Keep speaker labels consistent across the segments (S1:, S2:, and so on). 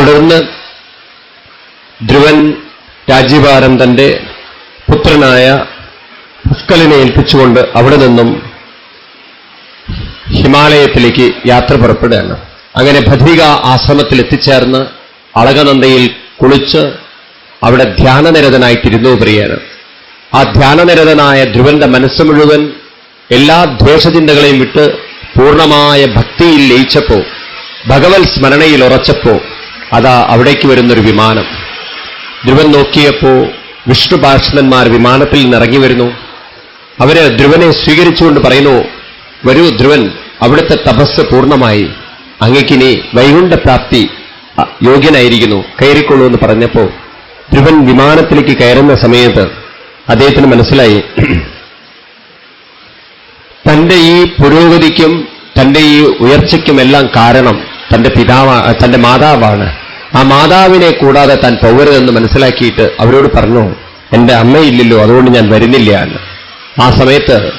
S1: തുടർന്ന് ധ്രുവൻ രാജ്യഭാരം തന്റെ പുത്രനായ പുഷ്കലിനെ ഏൽപ്പിച്ചുകൊണ്ട് അവിടെ നിന്നും ഹിമാലയത്തിലേക്ക് യാത്ര പുറപ്പെടുകയാണ്. അങ്ങനെ ഭദ്രിക ആശ്രമത്തിൽ എത്തിച്ചേർന്ന് അളകനന്ദയിൽ കുളിച്ച് അവിടെ ധ്യാനനിരതനായിട്ടിരുന്നു പ്രിയാണ് ആ ധ്യാനനിരതനായ ധ്രുവന്റെ മനസ്സ് മുഴുവൻ എല്ലാ ദ്വേഷചിന്തകളെയും വിട്ട് പൂർണമായ ഭക്തിയിൽ ലയിച്ചപ്പോ ഭഗവത് സ്മരണയിൽ ഉറച്ചപ്പോ അതാ അവിടേക്ക് വരുന്നൊരു വിമാനം. ധ്രുവൻ നോക്കിയപ്പോ വിഷ്ണുപാർഷ്ണന്മാർ വിമാനത്തിൽ നിന്ന് ഇറങ്ങി വരുന്നു. അവർ ധ്രുവനെ സ്വീകരിച്ചുകൊണ്ട് പറയുന്നു വരൂ ധ്രുവൻ അവിടുത്തെ തപസ് പൂർണമായി. അങ്ങക്കിനി വൈകുണ്ഠപ്രാപ്തി പ്രാപ്തി യോഗ്യനായിരിക്കുന്നു. കയറിക്കൊള്ളൂ എന്ന് പറഞ്ഞപ്പോ ധ്രുവൻ വിമാനത്തിലേക്ക് കയറുന്ന സമയത്ത് അദ്ദേഹത്തിന് മനസ്സിലായി. തന്റെ ഈ പുരോഗതിക്കും തന്റെ ഈ ഉയർച്ചയ്ക്കുമെല്ലാം കാരണം തന്റെ പിതാവ തന്റെ മാതാവാണ്. ആ മാതാവിനെ കൂടാതെ താൻ പോകരുതെന്ന് മനസ്സിലാക്കിയിട്ട് അവരോട് പറഞ്ഞു എന്റെ അമ്മയില്ലല്ലോ അതുകൊണ്ട് ഞാൻ വരുന്നില്ല എന്ന്. ആ സമയത്ത്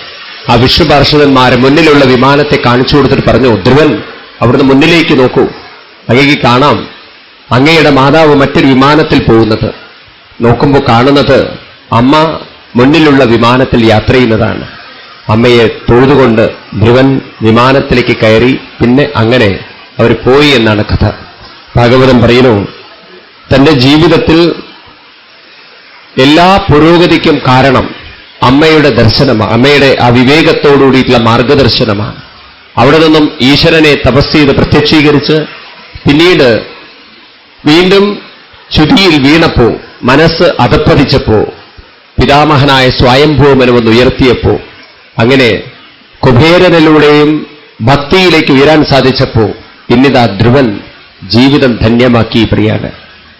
S1: ആ വിഷ്ണുപാർഷവന്മാരെ മുന്നിലുള്ള വിമാനത്തെ കാണിച്ചു കൊടുത്തിട്ട് പറഞ്ഞു ധ്രുവൻ അവിടുന്ന് മുന്നിലേക്ക് നോക്കൂ. അങ്ങേക്ക് കാണാം. അങ്ങയുടെ മാതാവ് മറ്റൊരു വിമാനത്തിൽ പോകുന്നത്. നോക്കുമ്പോൾ കാണുന്നത് അമ്മ മുന്നിലുള്ള വിമാനത്തിൽ യാത്ര ചെയ്യുന്നതാണ്. അമ്മയെ തൊഴുതുകൊണ്ട് ധ്രുവൻ വിമാനത്തിലേക്ക് കയറി പിന്നെ അങ്ങനെ അവർ പോയി എന്നാണ് കഥ. ഭാഗവതം പറയുന്നു തന്റെ ജീവിതത്തിൽ എല്ലാ പുരോഗതിക്കും കാരണം അമ്മയുടെ ദർശനമാണ് അമ്മയുടെ ആ വിവേകത്തോടുകൂടിയിട്ടുള്ള മാർഗദർശനമാണ്. അവിടെ നിന്നും ഈശ്വരനെ തപസ് ചെയ്ത് പ്രത്യക്ഷീകരിച്ച് പിന്നീട് വീണ്ടും ചുതിയിൽ വീണപ്പോ മനസ്സ് അതപ്പതിച്ചപ്പോ പിതാമഹനായ സ്വയംഭൂമനെ ഒന്ന് ഉയർത്തിയപ്പോ അങ്ങനെ കുബേരനിലൂടെയും ഭക്തിയിലേക്ക് ഉയരാൻ സാധിച്ചപ്പോ ഇന്നിതാ ധ്രുവൻ ജീവിതം ധന്യമാക്കി പ്രിയാണ്.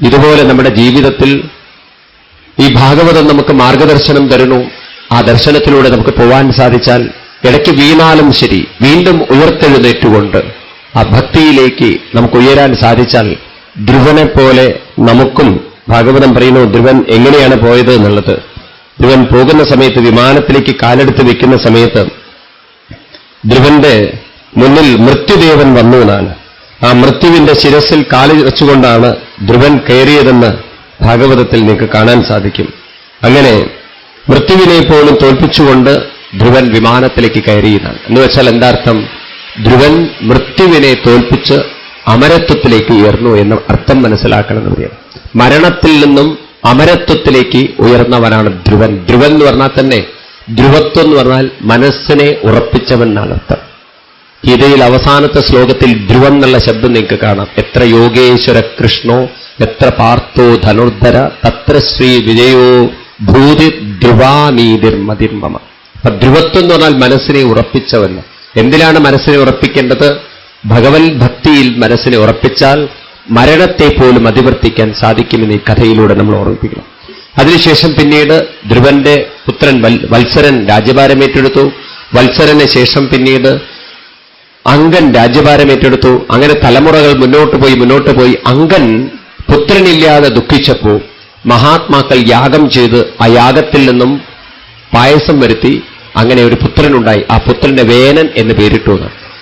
S1: ഇതുപോലെ നമ്മുടെ ജീവിതത്തിൽ ഈ ഭാഗവതം നമുക്ക് മാർഗദർശനം തരുന്നു. ആ ദർശനത്തിലൂടെ നമുക്ക് പോവാൻ സാധിച്ചാൽ ഇടയ്ക്ക് വീണാലും ശരി വീണ്ടും ഉയർത്തെഴുന്നേറ്റുകൊണ്ട് ആ ഭക്തിയിലേക്ക് നമുക്ക് ഉയരാൻ സാധിച്ചാൽ ധ്രുവനെ പോലെ നമുക്കും ഭാഗവതം പറയുന്നു ധ്രുവൻ എങ്ങനെയാണ് പോയത് എന്നുള്ളത്. ധ്രുവൻ പോകുന്ന സമയത്ത് വിമാനത്തിലേക്ക് കാലെടുത്ത് വെക്കുന്ന സമയത്ത് ധ്രുവന്റെ മുന്നിൽ മൃത്യുദേവൻ വന്നു എന്നാണ്. ആ മൃത്യുവിന്റെ ശിരസിൽ കാലി വെച്ചുകൊണ്ടാണ് ധ്രുവൻ കയറിയതെന്ന് ഭാഗവതത്തിൽ നിങ്ങൾക്ക് കാണാൻ സാധിക്കും. അങ്ങനെ മൃത്യുവിനെ പോലും തോൽപ്പിച്ചുകൊണ്ട് ധ്രുവൻ വിമാനത്തിലേക്ക് കയറിയതാണ്. എന്ന് വെച്ചാൽ എന്താർത്ഥം? ധ്രുവൻ മൃത്യുവിനെ തോൽപ്പിച്ച് അമരത്വത്തിലേക്ക് ഉയർന്നു എന്ന് അർത്ഥം മനസ്സിലാക്കണം എന്ന് പറയാം. മരണത്തിൽ നിന്നും അമരത്വത്തിലേക്ക് ഉയർന്നവനാണ് ധ്രുവൻ. ധ്രുവൻ എന്ന് പറഞ്ഞാൽ തന്നെ ധ്രുവത്വം എന്ന് പറഞ്ഞാൽ മനസ്സിനെ ഉറപ്പിച്ചവൻ എന്നാണ് അർത്ഥം. ഗീതയിൽ അവസാനത്തെ ശ്ലോകത്തിൽ ധ്രുവം എന്നുള്ള ശബ്ദം നിങ്ങൾക്ക് കാണാം. എത്ര യോഗേശ്വര കൃഷ്ണോ എത്ര പാർത്ഥോ ധനുർധര തത്ര ശ്രീ വിജയോ ഭൂതി ധ്രുവാമീതിർമതിർമ്മ അപ്പൊ ധ്രുവത്വം എന്ന് പറഞ്ഞാൽ മനസ്സിനെ ഉറപ്പിച്ചവൻ എന്തിനാണ് മനസ്സിനെ ഉറപ്പിക്കേണ്ടത്? ഭഗവത് ഭക്തിയിൽ മനസ്സിനെ ഉറപ്പിച്ചാൽ മരണത്തെ പോലും അതിവർത്തിക്കാൻ സാധിക്കുമെന്ന് ഈ കഥയിലൂടെ നമ്മൾ ഓർമ്മിപ്പിക്കണം. അതിനുശേഷം പിന്നീട് ധ്രുവന്റെ പുത്രൻ വത്സരൻ രാജ്യഭാരം ഏറ്റെടുത്തു. വത്സരന് ശേഷം പിന്നീട് അങ്കൻ രാജ്യഭാരം ഏറ്റെടുത്തു. അങ്ങനെ തലമുറകൾ മുന്നോട്ട് പോയി മുന്നോട്ട് പോയി. അങ്കൻ പുത്രനില്ലാതെ ദുഃഖിച്ചപ്പോൾ മഹാത്മാക്കൾ യാഗം ചെയ്ത് ആ യാഗത്തിൽ നിന്നും പായസം വരുത്തി അങ്ങനെ ഒരു പുത്രനുണ്ടായി. ആ പുത്രന്റെ വേനൻ എന്ന് പേരിട്ടു.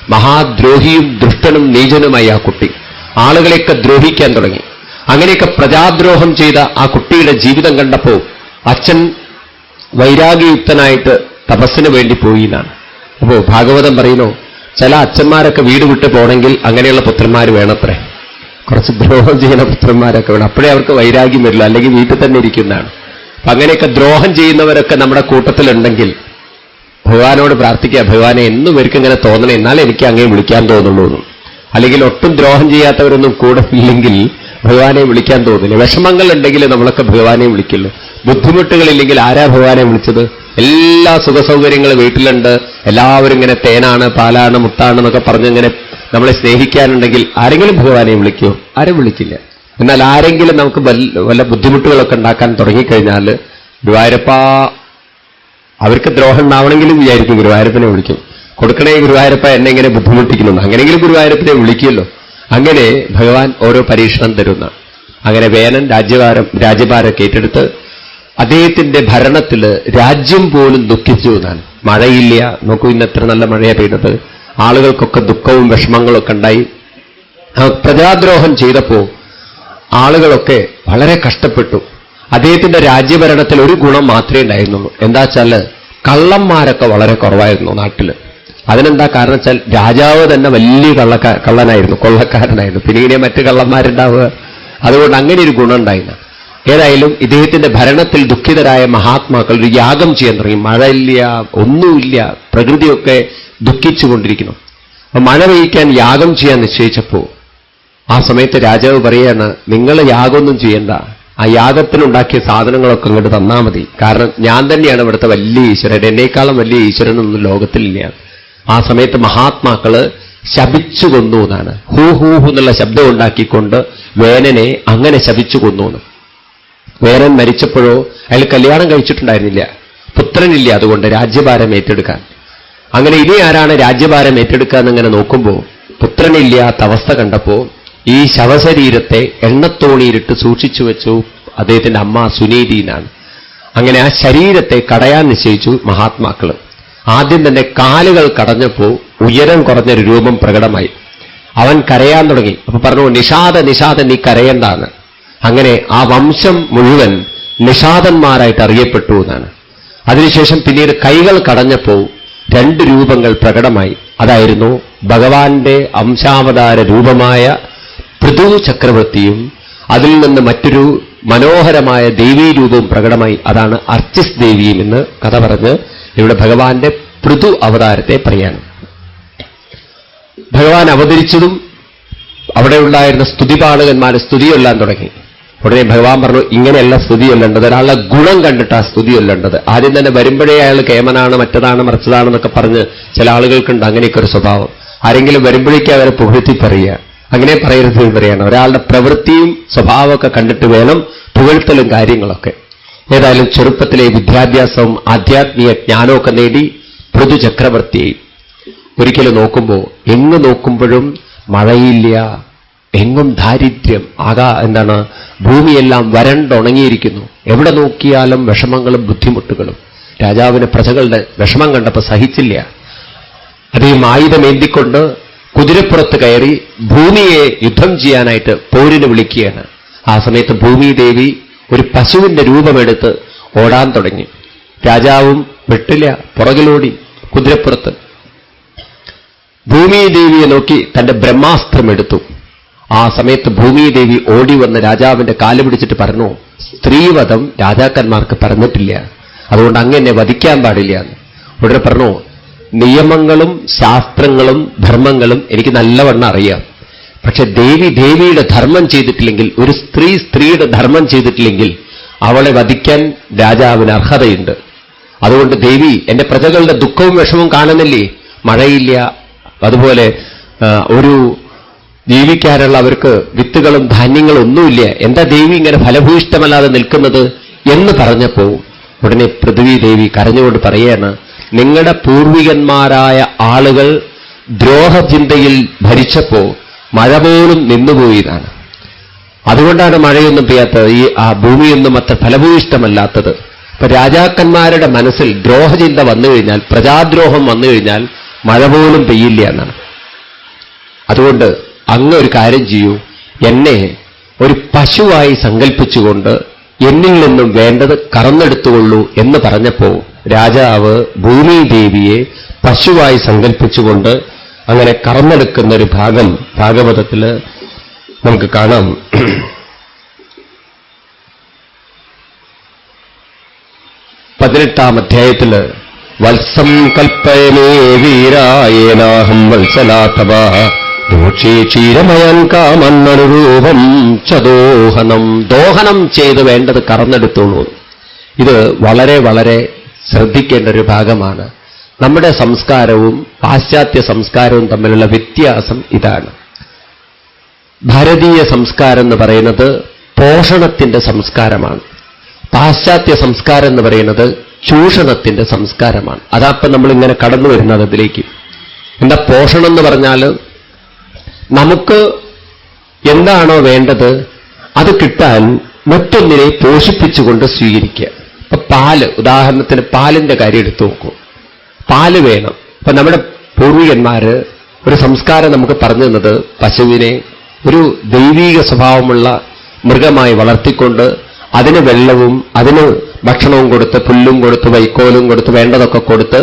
S1: മഹാദ്രോഹിയും ദുഷ്ടനും നീചനുമായി ആ കുട്ടി. ആളുകളെയൊക്കെ ദ്രോഹിക്കാൻ തുടങ്ങി. അങ്ങനെയൊക്കെ പ്രജാദ്രോഹം ചെയ്ത ആ കുട്ടിയുടെ ജീവിതം കണ്ടപ്പോൾ അച്ഛൻ വൈരാഗ്യയുക്തനായിട്ട് തപസ്സിന് വേണ്ടി പോയി എന്നാണ്. അപ്പോ ഭാഗവതം പറയുന്നു ചില അച്ഛന്മാരൊക്കെ വീട് വിട്ട് പോകണമെങ്കിൽ അങ്ങനെയുള്ള പുത്രന്മാർ വേണത്രേ. കുറച്ച് ദ്രോഹം ചെയ്യുന്ന പുത്രന്മാരൊക്കെ വേണം. അപ്പോഴേ അവർക്ക് വൈരാഗ്യം വരില്ല. അല്ലെങ്കിൽ വീട്ടിൽ തന്നെ ഇരിക്കുന്നതാണ്. അപ്പൊ അങ്ങനെയൊക്കെ ദ്രോഹം ചെയ്യുന്നവരൊക്കെ നമ്മുടെ കൂട്ടത്തിലുണ്ടെങ്കിൽ ഭഗവാനോട് പ്രാർത്ഥിക്കുക ഭഗവാനെ എന്നും ഇവർക്ക് ഇങ്ങനെ തോന്നണേ. എന്നാലേ എനിക്ക് അങ്ങേ വിളിക്കാൻ തോന്നുള്ളൂ അല്ലെങ്കിൽ ഒട്ടും ദ്രോഹം ചെയ്യാത്തവരൊന്നും കൂടെ ഇല്ലെങ്കിൽ ഭഗവാനെ വിളിക്കാൻ തോന്നില്ല. വിഷമങ്ങൾ ഉണ്ടെങ്കിൽ നമ്മളൊക്കെ ഭഗവാനെ വിളിക്കുള്ളൂ. ബുദ്ധിമുട്ടുകളില്ലെങ്കിൽ ആരാ ഭഗവാനെ വിളിച്ചത്? എല്ലാ സുഖ സൗകര്യങ്ങൾ വീട്ടിലുണ്ട്. എല്ലാവരും ഇങ്ങനെ തേനാണ് പാലാണ് മുട്ടാണ് എന്നൊക്കെ പറഞ്ഞിങ്ങനെ നമ്മളെ സ്നേഹിക്കാനുണ്ടെങ്കിൽ ആരെങ്കിലും ഭഗവാനെ വിളിക്കൂ? ആരും വിളിക്കില്ല. എന്നാൽ ആരെങ്കിലും നമുക്ക് വല്ല ബുദ്ധിമുട്ടുകളൊക്കെ ഉണ്ടാക്കാൻ തുടങ്ങിക്കഴിഞ്ഞാൽ ഗുരുവായൂരപ്പ അവർക്ക് ദ്രോഹം ഉണ്ടാവണമെങ്കിലും വിചാരിക്കും ഗുരുവായൂരപ്പനെ വിളിക്കും. കൊടുക്കണേ ഗുരുവായൂരപ്പ എന്നെ ഇങ്ങനെ ബുദ്ധിമുട്ടിക്കുന്നു അങ്ങനെയെങ്കിലും ഗുരുവായൂരപ്പനെ വിളിക്കുമല്ലോ. അങ്ങനെ ഭഗവാൻ ഓരോ പരീക്ഷണം തരുന്ന. അങ്ങനെ വേനൻ രാജ്യഭാരം രാജ്യഭാരമൊക്കെ ഏറ്റെടുത്ത് അദ്ദേഹത്തിന്റെ ഭരണത്തിൽ രാജ്യം പോലും ദുഃഖിച്ചു എന്നാണ്. മഴയില്ല. നോക്കൂ ഇന്ന് എത്ര നല്ല മഴയാണ് പെയ്തത്. ആളുകൾക്കൊക്കെ ദുഃഖവും വിഷമങ്ങളൊക്കെ ഉണ്ടായി. പ്രജാദ്രോഹം ചെയ്തപ്പോ ആളുകളൊക്കെ വളരെ കഷ്ടപ്പെട്ടു. അദ്ദേഹത്തിന്റെ രാജ്യഭരണത്തിൽ ഒരു ഗുണം മാത്രമേ ഉണ്ടായിരുന്നുള്ളൂ. എന്താ വെച്ചാൽ കള്ളന്മാരൊക്കെ വളരെ കുറവായിരുന്നു നാട്ടിൽ അതിനെന്താ കാരണം വെച്ചാൽ രാജാവ് തന്നെ വലിയ കള്ളക്കാ കള്ളനായിരുന്നു കൊള്ളക്കാരനായിരുന്നു. പിന്നെ ഇങ്ങനെ മറ്റു കള്ളന്മാരുണ്ടാവുക? അതുകൊണ്ട് അങ്ങനെ ഒരു ഗുണം ഉണ്ടായില്ല. ഏതായാലും ഇദ്ദേഹത്തിന്റെ ഭരണത്തിൽ ദുഃഖിതരായ മഹാത്മാക്കൾ ഒരു യാഗം ചെയ്യാൻ തുടങ്ങി. മഴയില്ല ഒന്നുമില്ല പ്രകൃതിയൊക്കെ ദുഃഖിച്ചുകൊണ്ടിരിക്കുന്നു. അപ്പൊ മഴ പെയ്യ്ക്കാൻ യാഗം ചെയ്യാൻ നിശ്ചയിച്ചപ്പോ ആ സമയത്ത് രാജാവ് പറയാണ് നിങ്ങൾ യാഗമൊന്നും ചെയ്യണ്ട. ആ യാഗത്തിനുണ്ടാക്കിയ സാധനങ്ങളൊക്കെ ഇങ്ങോട്ട് തന്നാൽ മതി. കാരണം ഞാൻ തന്നെയാണ് ഇവിടുത്തെ വലിയ ഈശ്വരൻ. എന്നേക്കാളും വലിയ ഈശ്വരനൊന്നും ലോകത്തിലില്ല. ആ സമയത്ത് മഹാത്മാക്കൾ ശപിച്ചു കൊന്നു എന്നാണ്. ഹൂ ഹൂ ഹൂ എന്നുള്ള ശബ്ദം ഉണ്ടാക്കിക്കൊണ്ട് വേനനെ അങ്ങനെ ശപിച്ചു കൊന്നു എന്ന്. വേനൻ മരിച്ചപ്പോഴോ അയാൾ കല്യാണം കഴിച്ചിട്ടുണ്ടായിരുന്നില്ല. പുത്രനില്ല അതുകൊണ്ട് രാജ്യഭാരം ഏറ്റെടുക്കാൻ. അങ്ങനെ ഇനി ആരാണ് രാജ്യഭാരം ഏറ്റെടുക്കുക എന്നിങ്ങനെ നോക്കുമ്പോൾ പുത്രനില്ലാത്ത അവസ്ഥ കണ്ടപ്പോ ഈ ശവശരീരത്തെ എണ്ണത്തോണിയിലിട്ട് സൂക്ഷിച്ചു വെച്ചു അദ്ദേഹത്തിന്റെ അമ്മ സുനീതിനാണ്. അങ്ങനെ ആ ശരീരത്തെ കടയാൻ നിശ്ചയിച്ചു മഹാത്മാക്കൾ ആദ്യം തന്നെ കാലുകൾ കടഞ്ഞപ്പോ ഉയരം കുറഞ്ഞൊരു രൂപം പ്രകടമായി. അവൻ കരയാൻ തുടങ്ങി. അപ്പൊ പറഞ്ഞു നിഷാദ നിഷാദ നീ കരയണ്ടാന്ന്. അങ്ങനെ ആ വംശം മുഴുവൻ നിഷാദന്മാരായിട്ട് അറിയപ്പെട്ടു എന്നാണ്. അതിനുശേഷം പിന്നീട് കൈകൾ കടഞ്ഞപ്പോ രണ്ട് രൂപങ്ങൾ പ്രകടമായി. അതായിരുന്നു ഭഗവാന്റെ അംശാവതാര രൂപമായ പൃഥു ചക്രവർത്തിയും അതിൽ നിന്ന് മറ്റൊരു മനോഹരമായ ദേവീ രൂപവും പ്രകടമായി. അതാണ് അർച്ചിസ് ദേവിയും എന്ന് കഥ പറഞ്ഞ് ഇവിടെ ഭഗവാന്റെ പൃഥു അവതാരത്തെ പറയാണ് ഭഗവാൻ അവതരിച്ചതും അവിടെ ഉണ്ടായിരുന്ന സ്തുതിപാഠകന്മാർ സ്തുതി ചൊല്ലാൻ തുടങ്ങി. ഉടനെ ഭഗവാൻ പറഞ്ഞു ഇങ്ങനെയല്ല സ്തുതി ചൊല്ലേണ്ടത്. ഒരാളുടെ ഗുണം കണ്ടിട്ടാണ് സ്തുതി ചൊല്ലേണ്ടത്. ആദ്യം തന്നെ വരുമ്പോഴേ അയാൾ കേമനാണ് മറ്റതാണ് മറിച്ചതാണെന്നൊക്കെ പറഞ്ഞ് ചില ആളുകൾക്കുണ്ട് അങ്ങനെയൊക്കെ ഒരു സ്വഭാവം. ആരെങ്കിലും വരുമ്പോഴേക്കും അവരെ പുകഴ്ത്തി പറയുക. അങ്ങനെ പറയരുത് എന്ന് പറയണം. ഒരാളുടെ പ്രവൃത്തിയും സ്വഭാവമൊക്കെ കണ്ടിട്ട് വേണം പുകഴ്ത്തലും കാര്യങ്ങളൊക്കെ. ഏതായാലും ചെറുപ്പത്തിലെ വിദ്യാഭ്യാസവും ആധ്യാത്മിക ജ്ഞാനമൊക്കെ നേടി പൊതു ചക്രവർത്തിയെയും ഒരിക്കലും നോക്കുമ്പോൾ എങ്ങ് നോക്കുമ്പോഴും മഴയില്ല എങ്ങും ദാരിദ്ര്യം ആകാ എന്താണ് ഭൂമിയെല്ലാം വരണ്ടുണങ്ങിയിരിക്കുന്നു. എവിടെ നോക്കിയാലും വിഷമങ്ങളും ബുദ്ധിമുട്ടുകളും. രാജാവിന് പ്രജകളുടെ വിഷമം കണ്ടപ്പോൾ സഹിച്ചില്ല. അദ്ദേഹം ആയുധമേന്തിക്കൊണ്ട് കുതിരപ്പുറത്ത് കയറി ഭൂമിയെ യുദ്ധം ചെയ്യാനായിട്ട് പോരിന് വിളിക്കുകയാണ്. ആ സമയത്ത് ഭൂമിദേവി ഒരു പശുവിന്റെ രൂപമെടുത്ത് ഓടാൻ തുടങ്ങി. രാജാവും വിട്ടില്ല പുറകിലോടി കുതിരപ്പുറത്ത്. ഭൂമിദേവിയെ നോക്കി തന്റെ ബ്രഹ്മാസ്ത്രം എടുത്തു. ആ സമയത്ത് ഭൂമിദേവി ഓടി വന്ന് രാജാവിന്റെ കാൽ പിടിച്ചിട്ട് പറഞ്ഞു സ്ത്രീവധം രാജാക്കന്മാർക്ക് പറഞ്ഞിട്ടില്ല. അതുകൊണ്ട് അങ്ങനെ വധിക്കാൻ പാടില്ല. ഉടനെ പറഞ്ഞു നിയമങ്ങളും ശാസ്ത്രങ്ങളും ധർമ്മങ്ങളും എനിക്ക് നല്ലവണ്ണം അറിയാം. പക്ഷെ ദേവി ദേവിയുടെ ധർമ്മം ചെയ്തിട്ടില്ലെങ്കിൽ ഒരു സ്ത്രീ സ്ത്രീയുടെ ധർമ്മം ചെയ്തിട്ടില്ലെങ്കിൽ അവളെ വധിക്കാൻ രാജാവിന് അർഹതയുണ്ട്. അതുകൊണ്ട് ദേവി എന്റെ പ്രജകളുടെ ദുഃഖവും വിഷമവും കാണുന്നില്ലേ? മഴയില്ല. അതുപോലെ ഒരു ജീവിക്കാനുള്ള അവർക്ക് വിത്തുകളും ധാന്യങ്ങളും ഒന്നുമില്ല. എന്താ ദേവി ഇങ്ങനെ ഫലഭൂയിഷ്ടമല്ലാതെ നിൽക്കുന്നത് എന്ന് പറഞ്ഞപ്പോ ഉടനെ പൃഥ്വി ദേവി കരഞ്ഞുകൊണ്ട് പറയാണ് നിങ്ങളുടെ പൂർവികന്മാരായ ആളുകൾ ദ്രോഹചിന്തയിൽ ഭരിച്ചപ്പോ മഴ പോലും നിന്നുപോയതാണ്. അതുകൊണ്ടാണ് മഴയൊന്നും പെയ്യാത്തത്. ഈ ആ ഭൂമിയൊന്നും അത്ര ഫലഭൂയിഷ്ടമല്ലാത്തത് ഇപ്പൊ രാജാക്കന്മാരുടെ മനസ്സിൽ ദ്രോഹചിന്ത വന്നു കഴിഞ്ഞാൽ പ്രജാദ്രോഹം വന്നു കഴിഞ്ഞാൽ മഴ പോലും പെയ്യില്ല എന്നാണ്. അതുകൊണ്ട് അങ്ങ് ഒരു കാര്യം ചെയ്യൂ. എന്നെ ഒരു പശുവായി സങ്കല്പിച്ചുകൊണ്ട് എന്നിൽ നിന്നും വേണ്ടത് കറന്നെടുത്തുകൊള്ളൂ എന്ന് പറഞ്ഞപ്പോ രാജാവ് ഭൂമി ദേവിയെ പശുവായി സങ്കല്പിച്ചുകൊണ്ട് അങ്ങനെ കറന്നെടുക്കുന്ന ഒരു ഭാഗം ഭാഗവതത്തിൽ നമുക്ക് കാണാം. പതിനെട്ടാം അധ്യായത്തിൽ വത്സം കൽപ്പയമേ വീരായേനാഹം വത്സലാത്തവ. ദോഷേ ക്ഷീരമയൻ കാമന്നൊരു ചദോഹനം. ദോഹനം ചെയ്ത് വേണ്ടത് കറന്നെടുത്തോളൂ. ഇത് വളരെ വളരെ ശ്രദ്ധിക്കേണ്ട ഒരു ഭാഗമാണ്. നമ്മുടെ സംസ്കാരവും പാശ്ചാത്യ സംസ്കാരവും തമ്മിലുള്ള വ്യത്യാസം ഇതാണ്. ഭാരതീയ സംസ്കാരം എന്ന് പറയുന്നത് പോഷണത്തിന്റെ സംസ്കാരമാണ്. പാശ്ചാത്യ സംസ്കാരം എന്ന് പറയുന്നത് ചൂഷണത്തിന്റെ സംസ്കാരമാണ്. അതാപ്പം നമ്മൾ ഇങ്ങനെ കടന്നു വരുന്നത് അതിലേക്ക്. എന്താ പോഷണം എന്ന് പറഞ്ഞാൽ നമുക്ക് എന്താണോ വേണ്ടത് അത് കിട്ടാൻ മറ്റൊന്നിനെ പോഷിപ്പിച്ചുകൊണ്ട് സ്വീകരിക്കുക. ഇപ്പൊ പാൽ ഉദാഹരണത്തിന് പാലിന്റെ കാര്യം എടുത്തു നോക്കൂ. പാൽ വേണം. ഇപ്പൊ നമ്മുടെ പൂർവികന്മാര് ഒരു സംസ്കാരം നമുക്ക് പറഞ്ഞു തന്നത് പശുവിനെ ഒരു ദൈവീക സ്വഭാവമുള്ള മൃഗമായി വളർത്തിക്കൊണ്ട് അതിന് വെള്ളവും അതിന് ഭക്ഷണവും കൊടുത്ത് പുല്ലും കൊടുത്ത് വൈക്കോലും കൊടുത്ത് വേണ്ടതൊക്കെ കൊടുത്ത്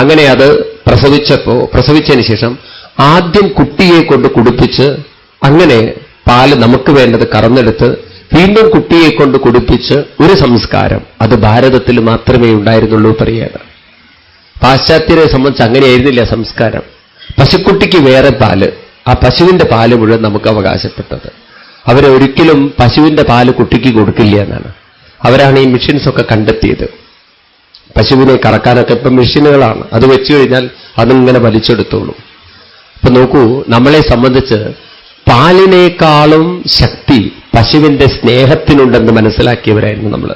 S1: അങ്ങനെ അത് പ്രസവിച്ചപ്പോ പ്രസവിച്ചതിന് ശേഷം ആദ്യം കുട്ടിയെ കൊണ്ട് കുടിപ്പിച്ച് അങ്ങനെ പാൽ നമുക്ക് വേണ്ടത് കറന്നെടുത്ത് വീണ്ടും കുട്ടിയെ കൊണ്ട് കുടിപ്പിച്ച് ഒരു സംസ്കാരം. അത് ഭാരതത്തിൽ മാത്രമേ ഉണ്ടായിരുന്നുള്ളൂ പറയുക പാശ്ചാത്യരെ സംബന്ധിച്ച് അങ്ങനെയായിരുന്നില്ല സംസ്കാരം. പശുക്കുട്ടിക്ക് വേറെ പാൽ. ആ പശുവിന്റെ പാൽ മുഴുവൻ നമുക്ക് അവകാശപ്പെട്ടത്. അവരൊരിക്കലും പശുവിന്റെ പാൽ കുട്ടിക്ക് കൊടുക്കില്ല എന്നാണ്. അവരാണ് ഈ മെഷീൻസൊക്കെ കണ്ടെത്തിയത്. പശുവിനെ കറക്കാനൊക്കെ ഇപ്പം മെഷീനുകളാണ് അത് വെച്ചു കഴിഞ്ഞാൽ അതിങ്ങനെ വലിച്ചെടുത്തോളൂ. അപ്പൊ നോക്കൂ നമ്മളെ സംബന്ധിച്ച് പാലിനേക്കാളും ശക്തി പശുവിന്റെ സ്നേഹത്തിനുണ്ടെന്ന് മനസ്സിലാക്കിയവരായിരുന്നു നമ്മൾ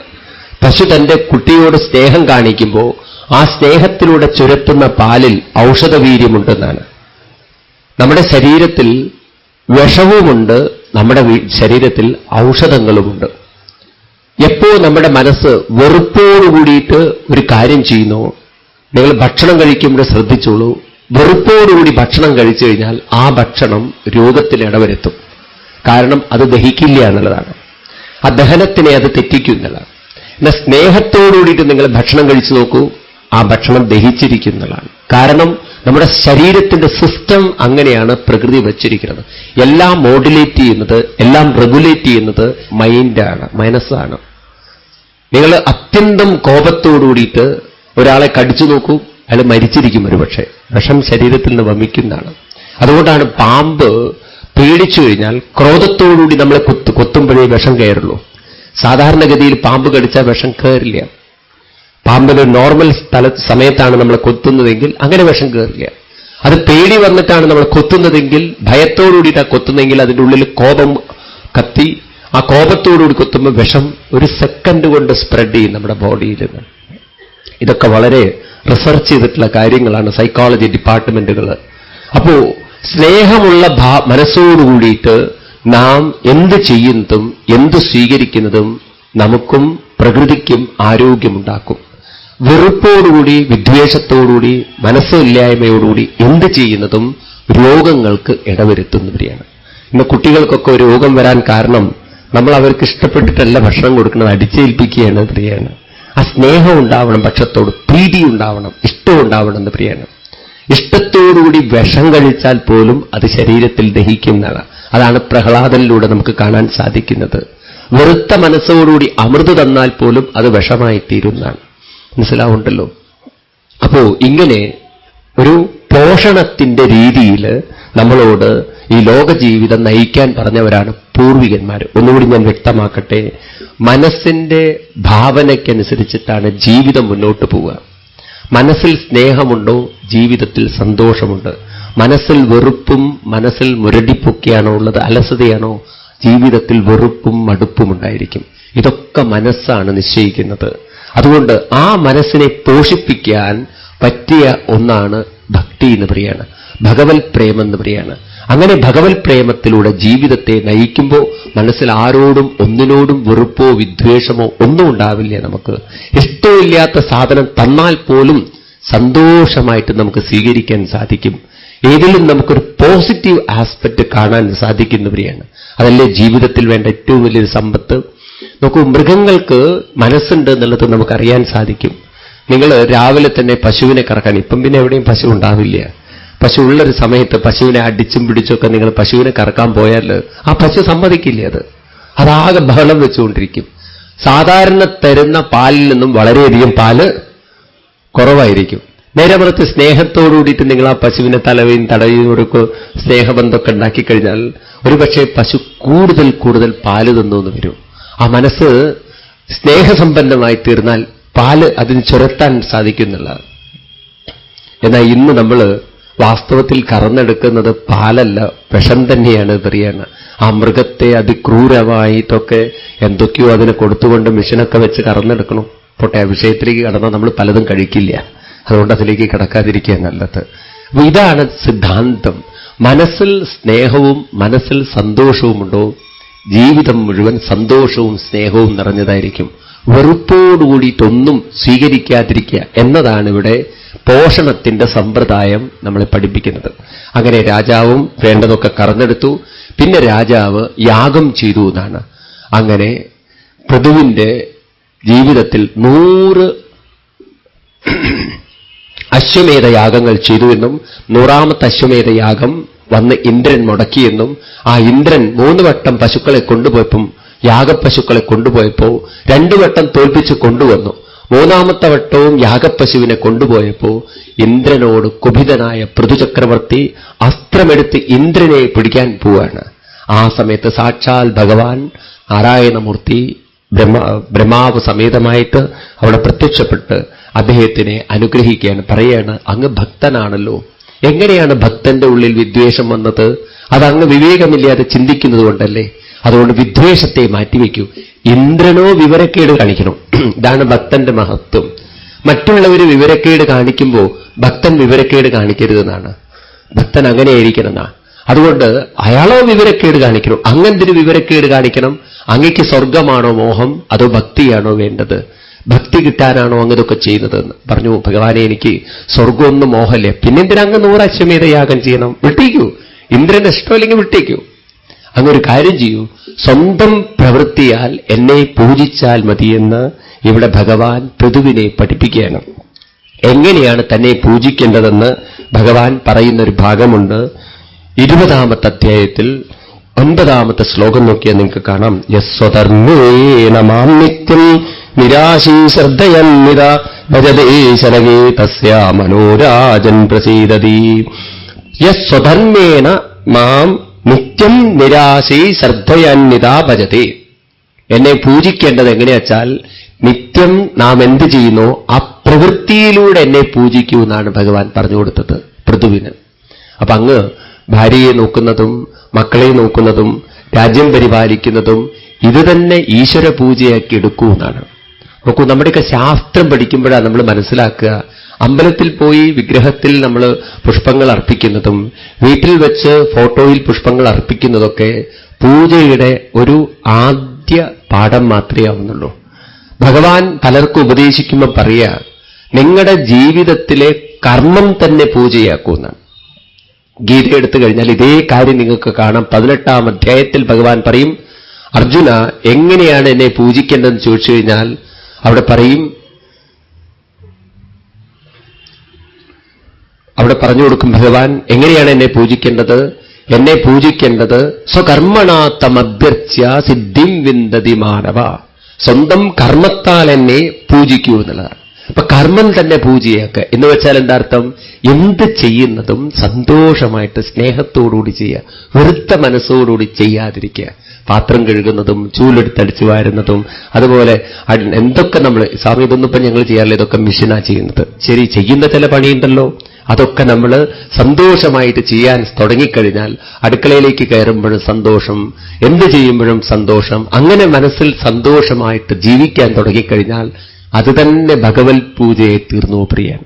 S1: പശു തന്റെ കുട്ടിയോട് സ്നേഹം കാണിക്കുമ്പോൾ ആ സ്നേഹത്തിലൂടെ ചുരത്തുന്ന പാലിൽ ഔഷധവീര്യമുണ്ടെന്നാണ്. നമ്മുടെ ശരീരത്തിൽ വിഷവുമുണ്ട് നമ്മുടെ ശരീരത്തിൽ ഔഷധങ്ങളുമുണ്ട്. എപ്പോ നമ്മുടെ മനസ്സ് വെറുപ്പോട് കൂടിയിട്ട് ഒരു കാര്യം ചെയ്യുന്നു നിങ്ങൾ ഭക്ഷണം കഴിക്കുമ്പോൾ ശ്രദ്ധിച്ചോളൂ വെറുപ്പോടുകൂടി ഭക്ഷണം കഴിച്ചു കഴിഞ്ഞാൽ ആ ഭക്ഷണം രോഗത്തിൽ ഇടവരുത്തും. കാരണം അത് ദഹിക്കില്ല എന്നുള്ളതാണ്. ആ ദഹനത്തിനെ അത് തെറ്റിക്കും എന്നുള്ളതാണ്. എന്നാൽ സ്നേഹത്തോടുകൂടിയിട്ട് നിങ്ങൾ ഭക്ഷണം കഴിച്ചു നോക്കൂ ആ ഭക്ഷണം ദഹിച്ചിരിക്കുന്നതാണ് കാരണം നമ്മുടെ ശരീരത്തിന്റെ സിസ്റ്റം അങ്ങനെയാണ് പ്രകൃതി വച്ചിരിക്കുന്നത്. എല്ലാം മോഡുലേറ്റ് ചെയ്യുന്നത് എല്ലാം റെഗുലേറ്റ് ചെയ്യുന്നത് മൈൻഡാണ് മനസ്സാണ്. നിങ്ങൾ അത്യന്തം കോപത്തോടുകൂടിയിട്ട് ഒരാളെ കടിച്ചു നോക്കൂ അയാൾ മരിച്ചിരിക്കും ഒരുപക്ഷെ വിഷം ശരീരത്തിൽ നിന്ന് വമിക്കുന്നതാണ്. അതുകൊണ്ടാണ് പാമ്പ് പേടിച്ചു കഴിഞ്ഞാൽ ക്രോധത്തോടുകൂടി നമ്മളെ കൊത്തു കൊത്തുമ്പോഴേ വിഷം കയറുള്ളൂ. സാധാരണഗതിയിൽ പാമ്പ് കടിച്ചാൽ വിഷം കയറില്ല. പാമ്പിന് നോർമൽ സ്ഥല സമയത്താണ് നമ്മളെ കൊത്തുന്നതെങ്കിൽ അങ്ങനെ വിഷം കയറില്ല. അത് പേടി വന്നിട്ടാണ് നമ്മൾ കൊത്തുന്നതെങ്കിൽ ഭയത്തോടുകൂടിയിട്ടാണ് കൊത്തുന്നതെങ്കിൽ അതിന്റെ ഉള്ളിൽ കോപം കത്തി ആ കോപത്തോടുകൂടി കൊത്തുമ്പോൾ വിഷം ഒരു സെക്കൻഡ് കൊണ്ട് സ്പ്രെഡ് ചെയ്യും നമ്മുടെ ബോഡിയിൽ ഇതൊക്കെ വളരെ റിസർച്ച് ചെയ്തിട്ടുള്ള കാര്യങ്ങളാണ് സൈക്കോളജി ഡിപ്പാർട്ട്മെന്റുകൾ അപ്പോ സ്നേഹമുള്ള മനസ്സോടുകൂടിയിട്ട് നാം എന്ത് ചെയ്യുന്നതും എന്ത് സ്വീകരിക്കുന്നതും നമുക്കും പ്രകൃതിക്കും ആരോഗ്യമുണ്ടാക്കും. വെറുപ്പോടുകൂടി വിദ്വേഷത്തോടുകൂടി മനസ്സില്ലായ്മയോടുകൂടി എന്ത് ചെയ്യുന്നതും രോഗങ്ങൾക്ക് ഇടവരുത്തുന്നവരെയാണ്. ഇന്ന് കുട്ടികൾക്കൊക്കെ രോഗം വരാൻ കാരണം നമ്മൾ അവർക്ക് ഇഷ്ടപ്പെട്ടിട്ടല്ല ഭക്ഷണം കൊടുക്കുന്നത് അടിച്ചേൽപ്പിക്കുകയാണ് പ്രിയാണ് ആ സ്നേഹം ഉണ്ടാവണം പക്ഷത്തോട് പ്രീതി ഉണ്ടാവണം ഇഷ്ടം ഉണ്ടാവണം എന്ന് പ്രിയാണ് ഇഷ്ടത്തോടുകൂടി വിഷം കഴിച്ചാൽ പോലും അത് ശരീരത്തിൽ ദഹിക്കുന്നതാണ്. അതാണ് പ്രഹ്ലാദനിലൂടെ നമുക്ക് കാണാൻ സാധിക്കുന്നത്. വെറുത്ത മനസ്സോടുകൂടി അമൃത് തന്നാൽ പോലും അത് വിഷമായി തീരുന്നതാണ് മനസ്സിലാവുണ്ടല്ലോ? അപ്പോ ഇങ്ങനെ ഒരു പോഷണത്തിന്റെ രീതിയിൽ നമ്മളോട് ഈ ലോക ജീവിതം നയിക്കാൻ പറഞ്ഞവരാണ് പൂർവികന്മാർ. ഒന്നുകൂടി ഞാൻ വ്യക്തമാക്കട്ടെ. മനസ്സിന്റെ ഭാവനയ്ക്കനുസരിച്ചിട്ടാണ് ജീവിതം മുന്നോട്ട് പോവുക. മനസ്സിൽ സ്നേഹമുണ്ടോ? ജീവിതത്തിൽ സന്തോഷമുണ്ട്. മനസ്സിൽ വെറുപ്പും മനസ്സിൽ മുരടിപ്പൊക്കെയാണോ ഉള്ളത്? അലസതയാണോ? ജീവിതത്തിൽ വെറുപ്പും മടുപ്പും ഉണ്ടായിരിക്കും. ഇതൊക്കെ മനസ്സാണ് നിശ്ചയിക്കുന്നത്. അതുകൊണ്ട് ആ മനസ്സിനെ പോഷിപ്പിക്കാൻ പറ്റിയ ഒന്നാണ് ഭക്തി എന്ന് പറയാണ് ഭഗവത് പ്രേമെന്ന് പറയാണ് അങ്ങനെ ഭഗവത് പ്രേമത്തിലൂടെ ജീവിതത്തെ നയിക്കുമ്പോൾ മനസ്സിൽ ആരോടും ഒന്നിനോടും വെറുപ്പോ വിദ്വേഷമോ ഒന്നും ഉണ്ടാവില്ല നമുക്ക്? ഇഷ്ടമില്ലാത്ത സാധനം തന്നാൽ പോലും സന്തോഷമായിട്ട് നമുക്ക് സ്വീകരിക്കാൻ സാധിക്കും. ഏതിലും നമുക്കൊരു പോസിറ്റീവ് ആസ്പെക്ട് കാണാൻ സാധിക്കുന്നവരെയാണ്. അതല്ലേ ജീവിതത്തിൽ വേണ്ട ഏറ്റവും വലിയൊരു സമ്പത്ത്? നോക്കൂ മൃഗങ്ങൾക്ക് മനസ്സുണ്ട് എന്നുള്ളത് നമുക്കറിയാൻ സാധിക്കും. നിങ്ങൾ രാവിലെ തന്നെ പശുവിനെ കറക്കാൻ ഇപ്പം പിന്നെ എവിടെയും പശു ഉണ്ടാവില്ല. പശു ഉള്ളൊരു സമയത്ത് പശുവിനെ അടിച്ചും പിടിച്ചൊക്കെ നിങ്ങൾ പശുവിനെ കറക്കാൻ പോയാൽ ആ പശു സമ്മതിക്കില്ല അത്? അതാകെ ബഹളം വെച്ചുകൊണ്ടിരിക്കും. സാധാരണ തരുന്ന പാലിൽ നിന്നും വളരെയധികം പാൽ കുറവായിരിക്കും. നേരെ മറിച്ച് സ്നേഹത്തോടുകൂടിയിട്ട് നിങ്ങൾ ആ പശുവിനെ തലവയും തടയും ഒരു സ്നേഹബന്ധമൊക്കെ ഉണ്ടാക്കി കഴിഞ്ഞാൽ ഒരുപക്ഷെ പശു കൂടുതൽ കൂടുതൽ പാൽ തന്നു വരും. ആ മനസ്സ് സ്നേഹസമ്പന്നമായി തീർന്നാൽ പാൽ അതിന് ചുരത്താൻ സാധിക്കുന്നുള്ളതാണ് എന്നാൽ ഇന്ന് നമ്മൾ വാസ്തവത്തിൽ കറന്നെടുക്കുന്നത് പാലല്ല വിഷം തന്നെയാണ് പറയാണ് ആ മൃഗത്തെ അതിക്രൂരമായിട്ടൊക്കെ എന്തൊക്കെയോ അതിനെ കൊടുത്തുകൊണ്ട് മിഷനൊക്കെ വെച്ച് കറന്നെടുക്കണം. പോട്ടെ വിഷയത്തിലേക്ക് കടന്നാൽ നമ്മൾ പലതും കഴിക്കില്ല. അതുകൊണ്ട് അതിലേക്ക് കിടക്കാതിരിക്കുക നല്ലത്. അപ്പൊ ഇതാണ് സിദ്ധാന്തം. മനസ്സിൽ സ്നേഹവും മനസ്സിൽ സന്തോഷവുമുണ്ടോ? ജീവിതം മുഴുവൻ സന്തോഷവും സ്നേഹവും നിറഞ്ഞതായിരിക്കും. വെറുപ്പോടുകൂടിയിട്ടൊന്നും സ്വീകരിക്കാതിരിക്കുക എന്നതാണ് ഇവിടെ പോഷണത്തിന്റെ സമ്പ്രദായം നമ്മളെ പഠിപ്പിക്കുന്നത്. അങ്ങനെ രാജാവും വേണ്ടതൊക്കെ കറന്നെടുത്തു. പിന്നെ രാജാവ് യാഗം ചെയ്തു എന്നാണ്. അങ്ങനെ പൃഥുവിന്റെ ജീവിതത്തിൽ നൂറ് അശ്വമേധ യാഗങ്ങൾ ചെയ്തുവെന്നും നൂറാമത്തെ അശ്വമേധയാഗം വന്ന് ഇന്ദ്രൻ മുടക്കിയെന്നും ആ ഇന്ദ്രൻ മൂന്ന് വട്ടം പശുക്കളെ കൊണ്ടുപോയപ്പം യാഗപ്പശുക്കളെ കൊണ്ടുപോയപ്പോ രണ്ടു വട്ടം തോൽപ്പിച്ച് കൊണ്ടുവന്നു. മൂന്നാമത്തെ വട്ടവും യാഗപ്പശുവിനെ കൊണ്ടുപോയപ്പോ ഇന്ദ്രനോട് കുപിതനായ പൃഥുചക്രവർത്തി അസ്ത്രമെടുത്ത് ഇന്ദ്രനെ പിടിക്കാൻ പോവാണ്. ആ സമയത്ത് സാക്ഷാൽ ഭഗവാൻ നാരായണമൂർത്തി ബ്രഹ്മ ബ്രഹ്മാവ് സമേതമായിട്ട് അവിടെ പ്രത്യക്ഷപ്പെട്ട് അദ്ദേഹത്തിനെ അനുഗ്രഹിക്കുകയാണ്. പറയാണ് അങ്ങ് ഭക്തനാണല്ലോ. എങ്ങനെയാണ് ഭക്തന്റെ ഉള്ളിൽ വിദ്വേഷം വന്നത്? അത് അങ്ങ് വിവേകമില്ലാതെ ചിന്തിക്കുന്നത് കൊണ്ടല്ലേ? അതുകൊണ്ട് വിദ്വേഷത്തെ മാറ്റിവെക്കൂ ഇന്ദ്രനോ വിവരക്കേട് കാണിക്കണം. ഇതാണ് ഭക്തന്റെ മഹത്വം. മറ്റുള്ളവർ വിവരക്കേട് കാണിക്കുമ്പോൾ ഭക്തൻ വിവരക്കേട് കാണിക്കരുതെന്നാണ്. ഭക്തൻ അങ്ങനെയായിരിക്കണം എന്നാ അതുകൊണ്ട് അയാളോ വിവരക്കേട് കാണിക്കണം. അങ്ങനൊരു വിവരക്കേട് കാണിക്കണം. അങ്ങയ്ക്ക് സ്വർഗമാണോ മോഹം? അതോ ഭക്തിയാണോ വേണ്ടത്? ഭക്തി കിട്ടാനാണോ അങ്ങതൊക്കെ ചെയ്യുന്നതെന്ന് പറഞ്ഞു. ഭഗവാനെ എനിക്ക് സ്വർഗമൊന്നും മോഹല്ലേ പിന്നെന്തിനാ അങ്ങ് നൂറ് അശ്വമേധയാഗം ചെയ്യണം? വിട്ടേക്കൂ. ഇന്ദ്രൻ ഇഷ്ടമല്ലെങ്കിൽ വിട്ടേക്കൂ. അങ്ങൊരു കാര്യം ചെയ്യൂ. സ്വന്തം പ്രവൃത്തിയാൽ എന്നെ പൂജിച്ചാൽ മതിയെന്ന് ഇവിടെ ഭഗവാൻ പൃഥുവിനെ പഠിപ്പിക്കുകയാണ്. എങ്ങനെയാണ് തന്നെ പൂജിക്കേണ്ടതെന്ന് ഭഗവാൻ പറയുന്നൊരു ഭാഗമുണ്ട്. ഇരുപതാമത്തെ അധ്യായത്തിൽ ഒൻപതാമത്തെ ശ്ലോകം നോക്കിയാൽ നിങ്ങൾക്ക് കാണാം. യസ്വധർമ്മേണ മാം നിത്യം നിരാശീ ശ്രദ്ധയന്നിത ഭജതേ ശരകേ തസ്യ മനോരാജൻ പ്രസീദതി യസ്വധർമ്മേണ മാം നിത്യം നിരാശി ശ്രദ്ധയന്നിത ഭജതി. എന്നെ പൂജിക്കേണ്ടത് എങ്ങനെയാച്ചാൽ നിത്യം നാം എന്ത് ചെയ്യുന്നു? ആ പ്രവൃത്തിയിലൂടെ എന്നെ പൂജിക്കൂ എന്നാണ് ഭഗവാൻ പറഞ്ഞു കൊടുത്തത് പൃഥുവിന്. അപ്പൊ അങ്ങ് ഭാര്യയെ നോക്കുന്നതും മക്കളെ നോക്കുന്നതും രാജ്യം പരിപാലിക്കുന്നതും ഇത് തന്നെ ഈശ്വര പൂജയാക്കി എടുക്കൂ എന്നാണ്. നോക്കൂ നമ്മുടെയൊക്കെ ശാസ്ത്രം പഠിക്കുമ്പോഴാണ് നമ്മൾ മനസ്സിലാക്കുക അമ്പലത്തിൽ പോയി വിഗ്രഹത്തിൽ നമ്മൾ പുഷ്പങ്ങൾ അർപ്പിക്കുന്നതും വീട്ടിൽ വെച്ച് ഫോട്ടോയിൽ പുഷ്പങ്ങൾ അർപ്പിക്കുന്നതൊക്കെ പൂജയുടെ ഒരു ആദ്യ പാഠം മാത്രമേ ആവുന്നുള്ളൂ. ഭഗവാൻ പലർക്കും ഉപദേശിക്കുമ്പോൾ പറയുക നിങ്ങളുടെ ജീവിതത്തിലെ കർമ്മം തന്നെ പൂജയാക്കുമെന്നാണ് ഗീത എടുത്തു കഴിഞ്ഞാൽ ഇതേ കാര്യം നിങ്ങൾക്ക് കാണാം. പതിനെട്ടാം അധ്യായത്തിൽ ഭഗവാൻ പറയും അർജുന എങ്ങനെയാണ് എന്നെ പൂജിക്കേണ്ടതെന്ന് ചോദിച്ചു കഴിഞ്ഞാൽ അവിടെ പറയും അവിടെ പറഞ്ഞു കൊടുക്കും ഭഗവാൻ എങ്ങനെയാണ് എന്നെ പൂജിക്കേണ്ടത്? എന്നെ പൂജിക്കേണ്ടത്? സ്വകർമ്മണാത്തമഭ്യർച്യ സിദ്ധിം വിന്ദതി മാനവ. സ്വന്തം കർമ്മത്താൽ എന്നെ പൂജിക്കൂ എന്നുള്ളതാണ്. അപ്പൊ കർമ്മം തന്നെ പൂജയാക്കുക. എന്ന് വെച്ചാൽ എന്താ അർത്ഥം? എന്ത് ചെയ്യുന്നതും സന്തോഷമായിട്ട് സ്നേഹത്തോടുകൂടി ചെയ്യുക. വെറുത്ത മനസ്സോടുകൂടി ചെയ്യാതിരിക്കുക. പാത്രം കഴുകുന്നതും ചൂലെടുത്തടിച്ചു വാരുന്നതും അതുപോലെ എന്തൊക്കെ നമ്മൾ സ്വാമി ഇതൊന്നും ഇപ്പം ഞങ്ങൾ ചെയ്യാറില്ല. ഇതൊക്കെ മിഷനാ ചെയ്യുന്നത്. ശരി ചെയ്യുന്ന ചില പണിയുണ്ടല്ലോ. അതൊക്കെ നമ്മൾ സന്തോഷമായിട്ട് ചെയ്യാൻ തുടങ്ങിക്കഴിഞ്ഞാൽ അടുക്കളയിലേക്ക് കയറുമ്പോഴും സന്തോഷം എന്ത് ചെയ്യുമ്പോഴും സന്തോഷം അങ്ങനെ മനസ്സിൽ സന്തോഷമായിട്ട് ജീവിക്കാൻ തുടങ്ങിക്കഴിഞ്ഞാൽ അത് തന്നെ ഭഗവത് പൂജയെ തീർന്നു പ്രിയൻ.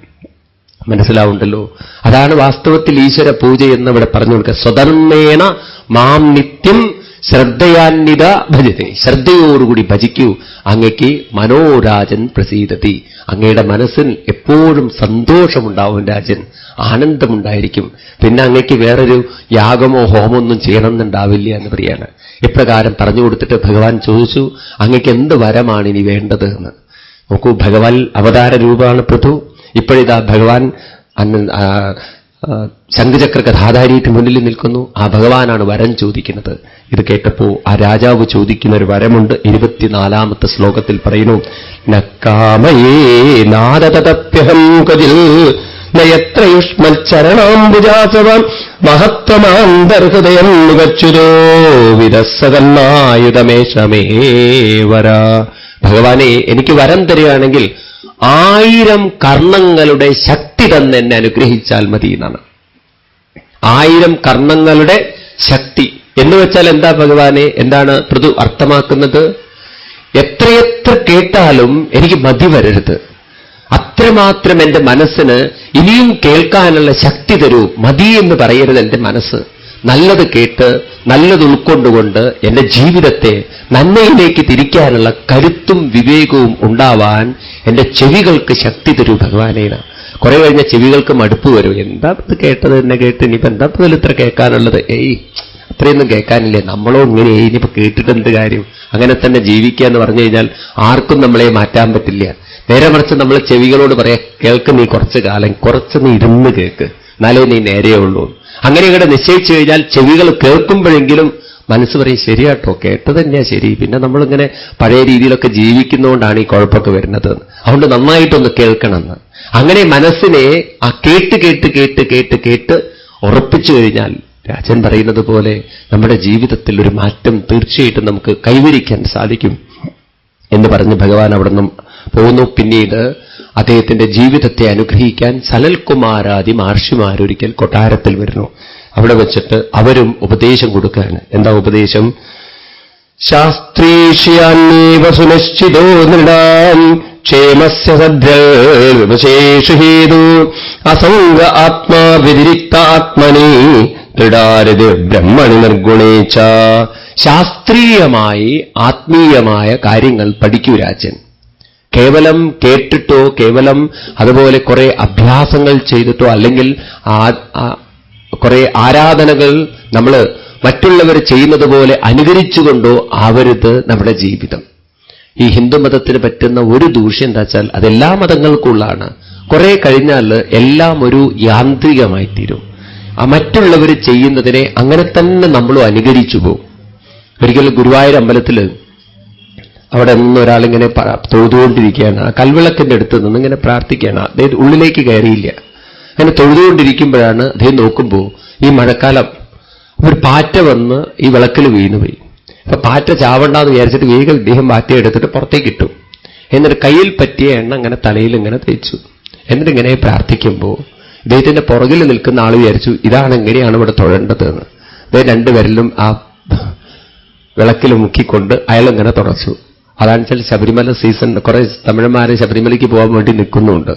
S1: മനസ്സിലാവുണ്ടല്ലോ? അതാണ് വാസ്തവത്തിൽ ഈശ്വര പൂജ എന്ന് ഇവിടെ പറഞ്ഞു കൊടുക്കുക സ്വധർമ്മേണ മാം നിത്യം ശ്രദ്ധയാന്വിത ഭജത്തെ. ശ്രദ്ധയോടുകൂടി ഭജിക്കൂ. അങ്ങയ്ക്ക് മനോരാജൻ പ്രസീതതി. അങ്ങയുടെ മനസ്സിൽ എപ്പോഴും സന്തോഷമുണ്ടാവും രാജൻ. ആനന്ദമുണ്ടായിരിക്കും. പിന്നെ അങ്ങയ്ക്ക് വേറൊരു യാഗമോ ഹോമൊന്നും ചെയ്യണമെന്നുണ്ടാവില്ല എന്ന് പറയാണ്. ഇപ്രകാരം പറഞ്ഞു കൊടുത്തിട്ട് ഭഗവാൻ ചോദിച്ചു അങ്ങയ്ക്ക് എന്ത് വരമാണ് ഇനി വേണ്ടത്? എന്ന്. നോക്കൂ ഭഗവാൻ അവതാര രൂപമാണ് പൃഥു. ഇപ്പോഴിതാ ഭഗവാൻ ശംഖചക്ര കഥാധാരിയിട്ട് മുന്നിൽ നിൽക്കുന്നു. ആ ഭഗവാനാണ് വരം ചോദിക്കുന്നത്. ഇത് കേട്ടപ്പോ ആ രാജാവ് ചോദിക്കുന്ന ഒരു വരമുണ്ട്. ഇരുപത്തിനാലാമത്തെ ശ്ലോകത്തിൽ പറയുന്നു നക്കാമയേ നാരതപ്യഹം കതിൽ നയത്രയുഷ്മച്ചരണാംബുജാസവം മഹത്വമാന്തർഹൃദയം മികച്ചുരോ വിരസകന്നായുധമേഷമേ വര. ഭഗവാനെ എനിക്ക് വരം തരികയാണെങ്കിൽ ആയിരം കർണങ്ങളുടെ ശക്തി തന്നെ എന്നെ അനുഗ്രഹിച്ചാൽ മതി എന്നാണ്. ആയിരം കർണങ്ങളുടെ ശക്തി എന്ന് വെച്ചാൽ എന്താ ഭഗവാനെ? എന്താണ് പൃഥു അർത്ഥമാക്കുന്നത്? എത്രയെത്ര കേട്ടാലും എനിക്ക് മതി വരരുത്. അത്രമാത്രം എന്റെ മനസ്സിന് ഇനിയും കേൾക്കാനുള്ള ശക്തി തരൂ. മതി എന്ന് പറയരുത് എന്റെ മനസ്സ്. നല്ലത് കേട്ട് നല്ലത് ഉൾക്കൊണ്ടുകൊണ്ട് എന്റെ ജീവിതത്തെ നന്മയിലേക്ക് തിരിക്കാനുള്ള കരുത്തും വിവേകവും ഉണ്ടാവാൻ എന്റെ ചെവികൾക്ക് ശക്തി തരൂ ഭഗവാനേന കുറെ കഴിഞ്ഞ ചെവികൾക്ക് മടുപ്പ് വരും. എന്താ കേട്ടത് എന്നെ കേട്ട്? ഇനിയിപ്പോ എന്താ ഇത്ര കേൾക്കാനുള്ളത്? ഏയ്. അത്രയൊന്നും കേൾക്കാനില്ലേ? നമ്മളോ ഇങ്ങനെ ഇനിയിപ്പോ കേട്ടിട്ട് എന്ത് കാര്യം? അങ്ങനെ തന്നെ ജീവിക്കുക എന്ന് പറഞ്ഞു കഴിഞ്ഞാൽ ആർക്കും നമ്മളെ മാറ്റാൻ പറ്റില്ല. നേരെ മറിച്ച് നമ്മൾ ചെവികളോട് പറയാ കേൾക്ക് നീ കുറച്ച് കാലം കുറച്ച് നീ ഇരുന്ന് കേൾക്ക്. എന്നാലേ നീ നേരെയുള്ളൂ അങ്ങനെ ഇവിടെ നിശ്ചയിച്ചു കഴിഞ്ഞാൽ ചെവികൾ കേൾക്കുമ്പോഴെങ്കിലും മനസ്സ് പറയും ശരിയാട്ടോ കേട്ടത് തന്നെയാ ശരി. പിന്നെ നമ്മളിങ്ങനെ പഴയ രീതിയിലൊക്കെ ജീവിക്കുന്നതുകൊണ്ടാണ് ഈ കുഴപ്പമൊക്കെ വരുന്നത്. അതുകൊണ്ട് നന്നായിട്ടൊന്ന് കേൾക്കണമെന്ന്. അങ്ങനെ മനസ്സിനെ ആ കേട്ട് കേട്ട് കേട്ട് കേട്ട് കേട്ട് ഉറപ്പിച്ചു കഴിഞ്ഞാൽ രാജൻ പറയുന്നത് പോലെ നമ്മുടെ ജീവിതത്തിൽ ഒരു മാറ്റം തീർച്ചയായിട്ടും നമുക്ക് കൈവരിക്കാൻ സാധിക്കും എന്ന് പറഞ്ഞ് ഭഗവാൻ അവിടെ നിന്നും പോകുന്നു പിന്നീട് അദ്ദേഹത്തിന്റെ ജീവിതത്തെ അനുഗ്രഹിക്കാൻ സലൽകുമാരാദി മഹർഷിമാരൊരിക്കൽ കൊട്ടാരത്തിൽ വരുന്നു. അവിടെ വെച്ചിട്ട് അവരും ഉപദേശം കൊടുക്കുകയാണ്. എന്താ ഉപദേശം? ശാസ്ത്രീഷ്യാന്നേവ സുനിശ്ചിതോ നൃടാം. ക്ഷേമസ്യ സദ്രവിശേഷഹേതു അസംഗ ആത്മാ വ്യതിരിക്താത്മനി ദൃഢാരത് ബ്രഹ്മണി നിർഗുണേച്ച ശാസ്ത്രീയമായി ആത്മീയമായ കാര്യങ്ങൾ പഠിക്കൂ രാജൻ. കേവലം കേട്ടിട്ടോ കേവലം അതുപോലെ കുറെ അഭ്യാസങ്ങൾ ചെയ്തിട്ടോ അല്ലെങ്കിൽ കുറെ ആരാധനകൾ നമ്മൾ മറ്റുള്ളവർ ചെയ്യുന്നത് പോലെ അനുകരിച്ചുകൊണ്ടോ ആവരുത് നമ്മുടെ ജീവിതം. ഈ ഹിന്ദു ഹിന്ദുമതത്തിന് പറ്റുന്ന ഒരു ദൂഷ്യം എന്താ വെച്ചാൽ അതെല്ലാ മതങ്ങൾക്കുള്ളതാണ്. കുറെ കഴിഞ്ഞാൽ എല്ലാം ഒരു യാന്ത്രികമായി തീരും മറ്റുള്ളവർ ചെയ്യുന്നതിനെ അങ്ങനെ തന്നെ നമ്മളും അനുകരിച്ചു പോകും. ഒരിക്കലും ഗുരുവായൂർ അമ്പലത്തിൽ അവിടെ നിന്ന് ഒരാളിങ്ങനെ തൊഴുതുകൊണ്ടിരിക്കുകയാണ്. ആ കൽവിളക്കിന്റെ അടുത്ത് നിന്ന് ഇങ്ങനെ പ്രാർത്ഥിക്കുകയാണ്. അദ്ദേഹം ഉള്ളിലേക്ക് കയറിയില്ല. അങ്ങനെ തൊഴുതുകൊണ്ടിരിക്കുമ്പോഴാണ് അദ്ദേഹം നോക്കുമ്പോൾ ഈ മഴക്കാലം ഒരു പാറ്റ വന്ന് ഈ വിളക്കിൽ വീണുപോയി അപ്പൊ പാറ്റ ചാവണ്ടെന്ന് വിചാരിച്ചിട്ട് വേഗം ഇദ്ദേഹം പാറ്റ എടുത്തിട്ട് പുറത്തേക്ക് ഇട്ടു. എന്നിട്ട് കയ്യിൽ പറ്റിയ എണ്ണ അങ്ങനെ തലയിൽ ഇങ്ങനെ തേച്ചു. എന്നിട്ട് ഇങ്ങനെ പ്രാർത്ഥിക്കുമ്പോൾ ഇദ്ദേഹത്തിന്റെ പുറകിൽ നിൽക്കുന്ന ആൾ വിചാരിച്ചു ഇതാണ് എങ്ങനെയാണ് ഇവിടെ തൊഴേണ്ടത്? എന്ന്. അദ്ദേഹം രണ്ടുപേരിലും ആ വിളക്കിൽ മുക്കിക്കൊണ്ട് അയാൾ ഇങ്ങനെ തുടച്ചു. അതാണ് വെച്ചാൽ ശബരിമല സീസൺ കുറെ തമിഴന്മാരെ ശബരിമലയ്ക്ക് പോകാൻ വേണ്ടി നിൽക്കുന്നുണ്ട്.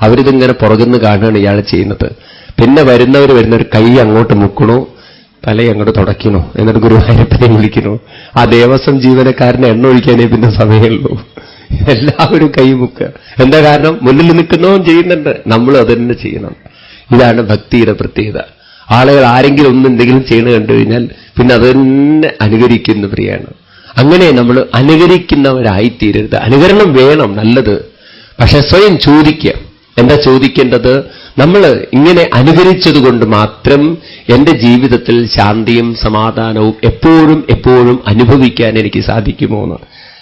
S1: അവരിതിങ്ങനെ പുറകുന്ന് കാണുകയാണ് ഇയാൾ ചെയ്യുന്നത്. പിന്നെ വരുന്നവർ വരുന്നവർ കൈ അങ്ങോട്ട് മുക്കണു തല അങ്ങോട്ട് തുടയ്ക്കണു എന്നിട്ട് ഗുരുവായൂരപ്പനെ വിളിക്കണു. ആ ദേവസ്വം ജീവനക്കാരനെ എണ്ണ ഒഴിക്കാനേ പിന്നെ സമയമുള്ളൂ. എല്ലാവരും കൈ മുക്കുക. എന്താ കാരണം? മുന്നിൽ നിൽക്കുന്നവൻ ചെയ്യുന്നുണ്ട്. നമ്മളും അത് തന്നെ ചെയ്യണം. ഇതാണ് ഭക്തിയുടെ പ്രത്യേകത. ആളുകൾ ആരെങ്കിലും ഒന്നും എന്തെങ്കിലും ചെയ്യണ കണ്ടു കഴിഞ്ഞാൽ പിന്നെ അത് തന്നെ അനുകരിക്കുന്ന പ്രിയാണ്. അങ്ങനെ നമ്മൾ അനുകരിക്കുന്നവരായിത്തീരരുത്. അനുകരണം വേണം നല്ലത്. പക്ഷെ സ്വയം ചോദിക്കുക. എന്താ ചോദിക്കേണ്ടത്? നമ്മൾ ഇങ്ങനെ അനുകരിച്ചതുകൊണ്ട് മാത്രം എന്റെ ജീവിതത്തിൽ ശാന്തിയും സമാധാനവും എപ്പോഴും എപ്പോഴും അനുഭവിക്കാൻ എനിക്ക് സാധിക്കുമോ എന്ന്.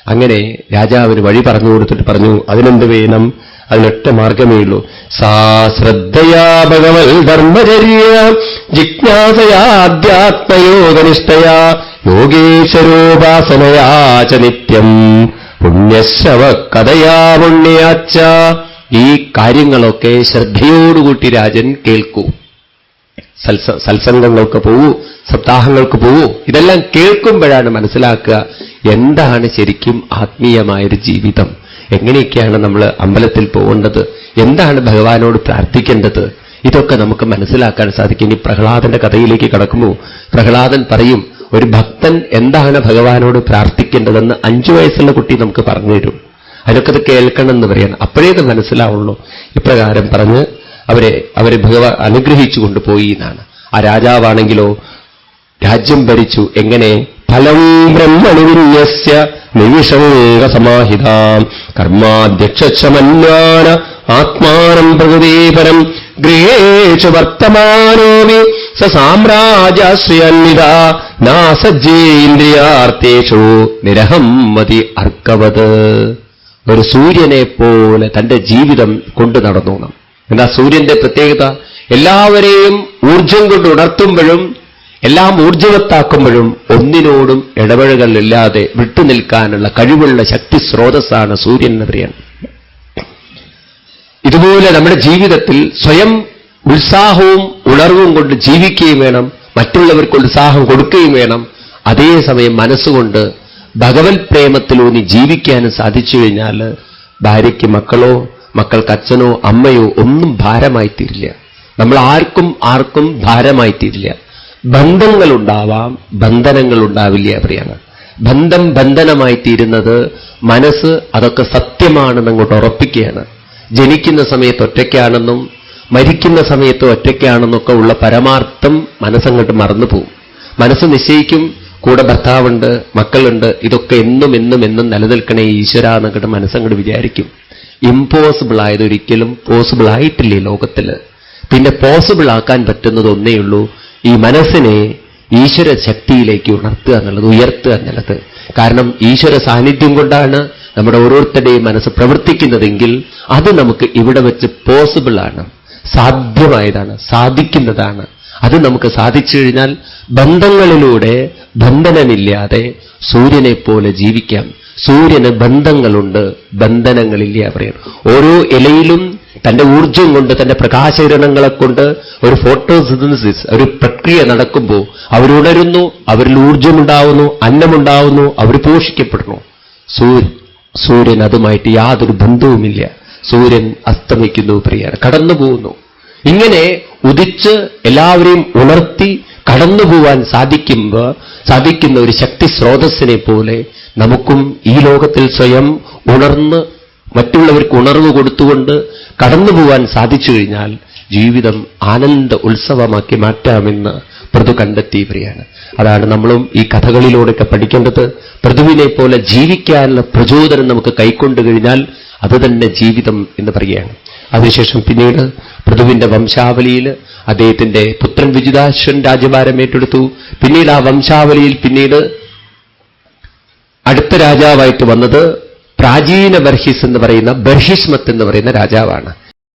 S1: അങ്ങനെ രാജാവിന് വഴി പറഞ്ഞു കൊടുത്തിട്ട് പറഞ്ഞു അതിനെന്ത് വേണം? അതിനൊറ്റ മാർഗമേ ഉള്ളൂ. സാ ശ്രദ്ധയാ ഭഗവൽ ധർമ്മചര്യ ജിജ്ഞാസയാധ്യാത്മയോഗനിഷ്ഠയാ ച നിത്യം. പുണ്യശ്രവ കഥയാ പുണ്യാച്ച. ഈ കാര്യങ്ങളൊക്കെ ശ്രദ്ധയോടുകൂട്ടി രാജൻ കേൾക്കൂ. സൽസ സത്സംഗങ്ങൾക്ക് പോവൂ സപ്താഹങ്ങൾക്ക് പോവൂ ഇതെല്ലാം കേൾക്കുമ്പോഴാണ് മനസ്സിലാക്കുക എന്താണ് ശരിക്കും ആത്മീയമായൊരു ജീവിതം. എങ്ങനെയൊക്കെയാണ് നമ്മൾ അമ്പലത്തിൽ പോകേണ്ടത്? എന്താണ് ഭഗവാനോട് പ്രാർത്ഥിക്കേണ്ടത്? ഇതൊക്കെ നമുക്ക് മനസ്സിലാക്കാൻ സാധിക്കും. ഇനി പ്രഹ്ലാദന്റെ കഥയിലേക്ക് കടക്കുമ്പോൾ പ്രഹ്ലാദൻ പറയും ഒരു ഭക്തൻ എന്താണ് ഭഗവാനോട് പ്രാർത്ഥിക്കേണ്ടതെന്ന് അഞ്ചു വയസ്സുള്ള കുട്ടി നമുക്ക് പറഞ്ഞു തരും. അതിനൊക്കെ അത് കേൾക്കണം എന്ന് പറയാൻ അപ്പോഴേ അത് മനസ്സിലാവുള്ളൂ. ഇപ്രകാരം പറഞ്ഞ് അവരെ അവരെ ഭഗവാൻ അനുഗ്രഹിച്ചു കൊണ്ടുപോയി എന്നാണ്. ആ രാജാവാണെങ്കിലോ രാജ്യം ഭരിച്ചു എങ്ങനെ ഫലം ബ്രഹ്മണിവിന്യസ്യ നിവിഷംഗസമാഹിതാം കർമാധ്യക്ഷമന്വാന ആത്മാനം പ്രകൃതീപരം ഗൃഹേഷു വർത്തമാനോവി സ സാമ്രാജ്യാശ്രയന്വിത നാസജ്ജേന്ദ്രിയാർത്ഥേഷു നിരഹം മതി അർക്കവത്. ഒരു സൂര്യനെ പോലെ തന്റെ ജീവിതം കൊണ്ടു നടന്നു എന്താ സൂര്യന്റെ പ്രത്യേകത? എല്ലാവരെയും ഊർജം കൊണ്ട് ഉണർത്തുമ്പോഴും എല്ലാം ഊർജവത്താക്കുമ്പോഴും ഒന്നിനോടും ഇടപഴകലില്ലാതെ വിട്ടുനിൽക്കാനുള്ള കഴിവുള്ള ശക്തി സ്രോതസ്സാണ് സൂര്യൻ എന്ന് പറയാൻ ഇതുപോലെ നമ്മുടെ ജീവിതത്തിൽ സ്വയം ഉത്സാഹവും ഉണർവും കൊണ്ട് ജീവിക്കുകയും വേണം മറ്റുള്ളവർക്ക് ഉത്സാഹം കൊടുക്കുകയും വേണം. അതേസമയം മനസ്സുകൊണ്ട് ഭഗവത് പ്രേമത്തിലൂന്നി ജീവിക്കാനും സാധിച്ചു കഴിഞ്ഞാൽ ഭാര്യയ്ക്ക് മക്കളോ മക്കൾക്ക് അച്ഛനോ അമ്മയോ ഒന്നും ഭാരമായി തീരില്ല നമ്മൾ ആർക്കും ആർക്കും ഭാരമായി തീരില്ല ബന്ധങ്ങളുണ്ടാവാം ബന്ധനങ്ങൾ ഉണ്ടാവില്ല പറയാണ് ബന്ധം ബന്ധനമായി തീരുന്നത് മനസ്സ് അതൊക്കെ സത്യമാണെന്ന് അങ്ങോട്ട് ഉറപ്പിക്കുകയാണ്. ജനിക്കുന്ന സമയത്ത് ഒറ്റയ്ക്കാണെന്നും മരിക്കുന്ന സമയത്ത് ഒറ്റയ്ക്കാണെന്നൊക്കെ ഉള്ള പരമാർത്ഥം മനസ്സങ്ങോട്ട് മറന്നുപോകും. മനസ്സ് നിശ്ചയിക്കും കൂടെ ഭർത്താവുണ്ട് മക്കളുണ്ട് ഇതൊക്കെ എന്നും എന്നും എന്നും നിലനിൽക്കണേ ഈശ്വര എന്നങ്ങോട്ട് മനസ്സങ്ങോട്ട് വിചാരിക്കും. ഇമ്പോസിബിൾ ആയതൊരിക്കലും പോസിബിൾ ആയിട്ടില്ലേ ലോകത്തിൽ പിന്നെ പോസിബിൾ ആക്കാൻ പറ്റുന്നത് ഒന്നേ ഉള്ളൂ ഈ മനസ്സിനെ ഈശ്വര ശക്തിയിലേക്ക് ഉണർത്തുക എന്നുള്ളത് ഉയർത്തുക എന്നുള്ളത്. കാരണം ഈശ്വര സാന്നിധ്യം കൊണ്ടാണ് നമ്മുടെ ഓരോരുത്തരുടെയും മനസ്സ് പ്രവർത്തിക്കുന്നതെങ്കിൽ അത് നമുക്ക് ഇവിടെ വെച്ച് പോസിബിളാണ് സാധ്യമായതാണ് സാധിക്കുന്നതാണ്. അത് നമുക്ക് സാധിച്ചു കഴിഞ്ഞാൽ ബന്ധങ്ങളിലൂടെ ബന്ധനമില്ലാതെ സൂര്യനെ പോലെ ജീവിക്കാം. സൂര്യന് ബന്ധങ്ങളുണ്ട് ബന്ധനങ്ങളില്ല പറയും. ഓരോ ഇലയിലും തന്റെ ഊർജം കൊണ്ട് തന്റെ പ്രകാശകിരണങ്ങളെ കൊണ്ട് ഒരു ഫോട്ടോസിന്തസിസ് ഒരു പ്രക്രിയ നടക്കുമ്പോൾ അവരുണരുന്നു അവരിൽ ഊർജമുണ്ടാവുന്നു അന്നമുണ്ടാവുന്നു അവർ പോഷിക്കപ്പെടുന്നു. സൂര്യൻ അതുമായിട്ട് യാതൊരു ബന്ധവുമില്ല. സൂര്യൻ അസ്തമിക്കുന്നു പ്രിയർ കടന്നു പോകുന്നു ഇങ്ങനെ ഉദിച്ച് എല്ലാവരെയും ഉണർത്തി കടന്നു പോവാൻ സാധിക്കുമ്പോൾ സാധിക്കുന്ന ഒരു ശക്തി സ്രോതസ്സിനെ പോലെ നമുക്കും ഈ ലോകത്തിൽ സ്വയം ഉണർന്ന് മറ്റുള്ളവർക്ക് ഉണർവ് കൊടുത്തുകൊണ്ട് കടന്നു പോവാൻ സാധിച്ചു കഴിഞ്ഞാൽ ജീവിതം ആനന്ദ ഉത്സവമാക്കി മാറ്റാമെന്ന് പ്രതു കണ്ടെത്തി പ്രിയാണ്. അതാണ് നമ്മളും ഈ കഥകളിലൂടെയൊക്കെ പഠിക്കേണ്ടത്. പ്രതുവിനെ പോലെ ജീവിക്കാനുള്ള പ്രചോദനം നമുക്ക് കൈക്കൊണ്ടു കഴിഞ്ഞാൽ അത് തന്നെ ജീവിതം എന്ന് പറയുകയാണ്. അതിനുശേഷം പിന്നീട് പ്രതുവിന്റെ വംശാവലിയിൽ അദ്ദേഹത്തിന്റെ പുത്രൻ വിജിതാശ്വൻ രാജ്യഭാരം ഏറ്റെടുത്തു. പിന്നീട് ആ വംശാവലിയിൽ പിന്നീട് അടുത്ത രാജാവായിട്ട് വന്നത് പ്രാചീന ബർഹിസ് എന്ന് പറയുന്ന ബർഹിഷ്മത്ത് എന്ന് പറയുന്ന രാജാവാണ്.